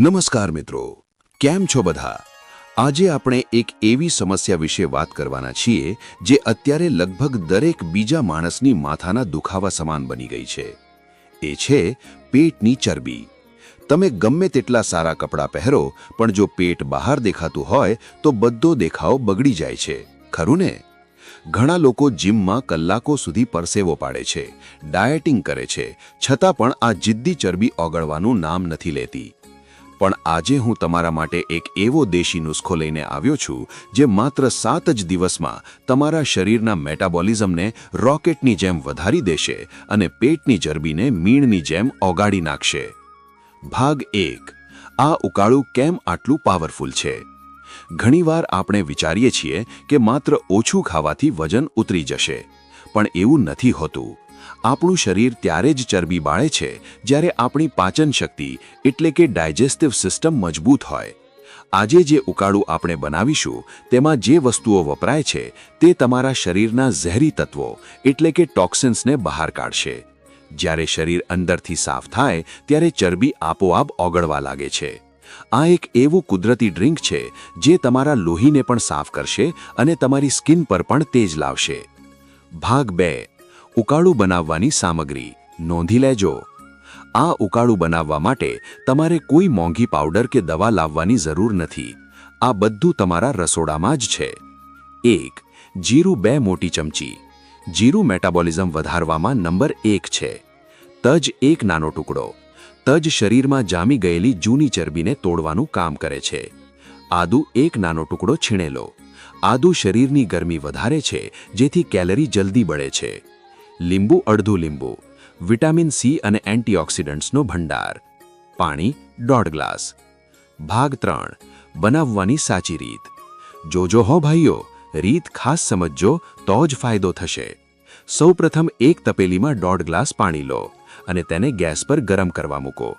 નમસ્કાર મિત્રો. કેમ છો બધા? આજે આપણે એક એવી સમસ્યા વિશે વાત કરવાના છીએ, જે અત્યારે લગભગ દરેક બીજા માણસની માથાના દુખાવા સમાન બની ગઈ છે. એ છે પેટની ચરબી. તમે ગમે તેટલા સારા કપડાં પહેરો, પણ જો પેટ બહાર દેખાતું હોય, તો બધો દેખાવ બગડી જાય છે. ખરું ને? ઘણા લોકો જિમમાં કલાકો સુધી પરસેવો પાડે છે, ડાયટિંગ કરે છે, છતાં પણ આ જિદ્દી ચરબી ઓગળવાનું નામ નથી લેતી. પણ આજે હું તમારા માટે એક એવો દેશી નુસ્ખો લઈને આવ્યો છું, જે માત્ર સાત જ દિવસમાં તમારા શરીરના મેટાબોલિઝમને રોકેટની જેમ વધારી દેશે અને પેટની ચરબીને મીણની જેમ ઓગાળી નાખશે. ભાગ એક, આ ઉકાળું કેમ આટલું પાવરફુલ છે? ઘણીવાર આપણે વિચારીએ છીએ કે માત્ર ઓછું ખાવાથી વજન ઉતરી જશે, પણ એવું નથી હોતું. આપણું શરીર ત્યારે જ ચરબી બાળે છે જ્યારે આપણી પાચન શક્તિ એટલે કે ડાયજેસ્ટિવ સિસ્ટમ મજબૂત હોય. આજે જે ઉકાળું આપણે બનાવીશું, તેમાં જે વસ્તુઓ વપરાય છે, તે તમારા શરીરના ઝેરી તત્વો એટલે કે ટોક્સિન્સને બહાર કાઢશે. જ્યારે શરીર અંદરથી સાફ થાય, ત્યારે ચરબી આપોઆપ ઓગળવા લાગે છે. આ એક એવું કુદરતી ડ્રિંક છે, જે તમારા લોહીને પણ સાફ કરશે અને તમારી સ્કિન પર પણ તેજ લાવશે. ભાગ બે. ઉકાળું બનાવવાની સામગ્રી. નોંધી લેજો. આ ઉકાળું બનાવવા માટે તમારે કોઈ મોંઘી પાવડર કે દવા લાવવાની જરૂર નથી. આ બધું તમારા રસોડામાં જ છે. એક, જીરું બે મોટી ચમચી. જીરું મેટાબોલિઝમ વધારવામાં નંબર એક છે. તજ એક નાનો ટુકડો. તજ શરીરમાં જામી ગયેલી જૂની ચરબીને તોડવાનું કામ કરે છે. આદુ એક નાનો ટુકડો છીણેલો. આદુ શરીરની ગરમી વધારે છે, જેથી કેલરી જલ્દી બળે છે. લીંબુ અડધું લીંબુ, વિટામિન સી અને એન્ટીઓક્સિડન્ટ્સનો ભંડાર, પાણી દોઢ ગ્લાસ. ભાગ ત્રણ, બનાવવાની સાચી રીત. જોજો હો ભાઈઓ, રીત ખાસ સમજજો તો જ ફાયદો થશે. સૌપ્રથમ એક તપેલીમાં દોઢ ગ્લાસ પાણી લો અને તેને ગેસ પર ગરમ કરવા મૂકો.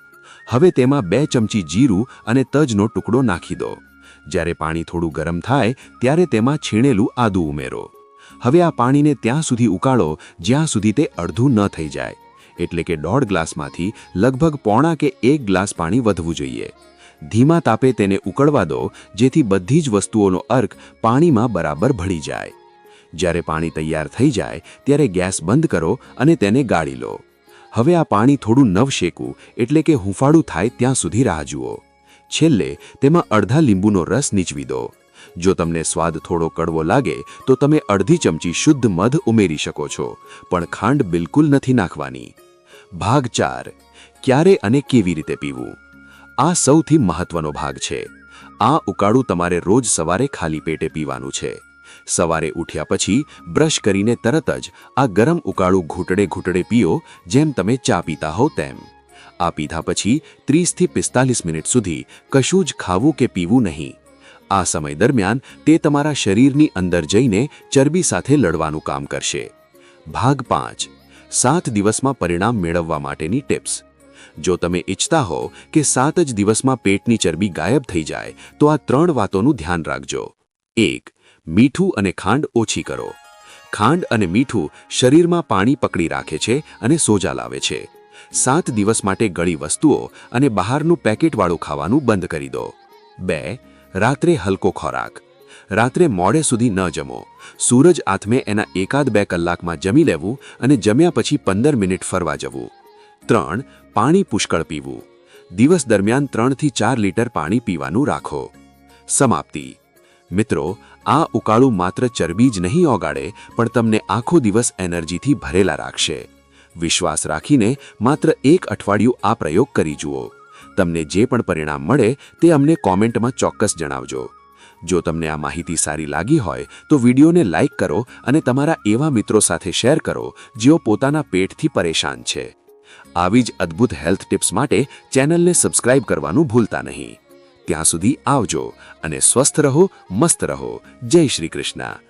હવે તેમાં બે ચમચી જીરું અને તજનો ટુકડો નાખી દો. જ્યારે પાણી થોડું ગરમ થાય, ત્યારે તેમાં છીણેલું આદું ઉમેરો. હવે આ પાણીને ત્યાં સુધી ઉકાળો, જ્યાં સુધી તે અડધું ન થઈ જાય. એટલે કે દોઢ ગ્લાસમાંથી લગભગ પોણા કે એક ગ્લાસ પાણી વધવું જોઈએ. ધીમા તાપે તેને ઉકળવા દો, જેથી બધી જ વસ્તુઓનો અર્ક પાણીમાં બરાબર ભળી જાય. જ્યારે પાણી તૈયાર થઈ જાય, ત્યારે ગેસ બંધ કરો અને તેને ગાળી લો. હવે આ પાણી થોડું નવ શેકવું, એટલે કે હુંફાળું થાય ત્યાં સુધી રાહ જુઓ. છેલ્લે તેમાં અડધા લીંબુનો રસ નીચવી દો. જો તમને સ્વાદ થોડો કડવો લાગે, તો તમે અડધી ચમચી શુદ્ધ મધ ઉમેરી શકો છો, પણ ખાંડ બિલકુલ નથી નાખવાની. ભાગ ચાર, ક્યારે અને કેવી રીતે પીવું? આ સૌથી મહત્વનો ભાગ છે. આ ઉકાળું તમારે રોજ સવારે ખાલી પેટે પીવાનું છે. સવારે ઉઠ્યા પછી બ્રશ કરીને તરત જ આ ગરમ ઉકાળું ઘૂંટડે ઘૂંટડે પીઓ, જેમ તમે ચા પીતા હો તેમ. આ પીધા પછી ત્રીસથી પિસ્તાલીસ મિનિટ સુધી કશું જ ખાવું કે પીવું નહીં. આ સમય દરમિયાન તે તમારા શરીરની અંદર જઈને ચરબી સાથે લડવાનું કામ કરશે. ભાગ પાંચ. સાત દિવસમાં પરિણામ મેળવવા માટેની ટિપ્સ. જો તમે ઈચ્છતા હો કે સાત જ દિવસમાં પેટની ચરબી ગાયબ થઈ જાય, તો આ ત્રણ વાતોનું ધ્યાન રાખજો. એક. મીઠું અને ખાંડ ઓછી કરો. ખાંડ અને મીઠું શરીરમાં પાણી પકડી રાખે છે અને સોજા લાવે છે. સાત દિવસ માટે ગળી વસ્તુઓ અને બહારનું પેકેટવાળું ખાવાનું બંધ કરી દો. બે. રાત્રે હલકો ખોરાક. રાત્રે મોડે સુધી ન જમો. સૂરજ આથમે એના એકાદ બે કલાકમાં જમી લેવું અને જમ્યા પછી પંદર મિનિટ ફરવા જવું. ત્રણ, પાણી પુષ્કળ પીવું. દિવસ દરમિયાન ત્રણથી ચાર લીટર પાણી પીવાનું રાખો. સમાપ્તિ. મિત્રો, આ ઉકાળું માત્ર ચરબી જ નહીં ઓગાળે, પણ તમને આખો દિવસ એનર્જીથી ભરેલા રાખશે. વિશ્વાસ રાખીને માત્ર એક અઠવાડિયું આ પ્રયોગ કરી જુઓ. તમને જે પણ પરિણામ મળે તે અમને કોમેન્ટમાં ચોક્કસ જણાવજો. જો તમને આ માહિતી સારી લાગી હોય, તો વિડીયોને લાઇક કરો અને તમારા એવા મિત્રો સાથે શેર કરો જેઓ પોતાના પેટથી પરેશાન છે. આવી જ અદ્ભુત હેલ્થ ટિપ્સ માટે ચેનલને સબસ્ક્રાઇબ કરવાનું ભૂલતા નહીં. ત્યાં સુધી આવજો અને સ્વસ્થ રહો, મસ્ત રહો. જય શ્રી કૃષ્ણ.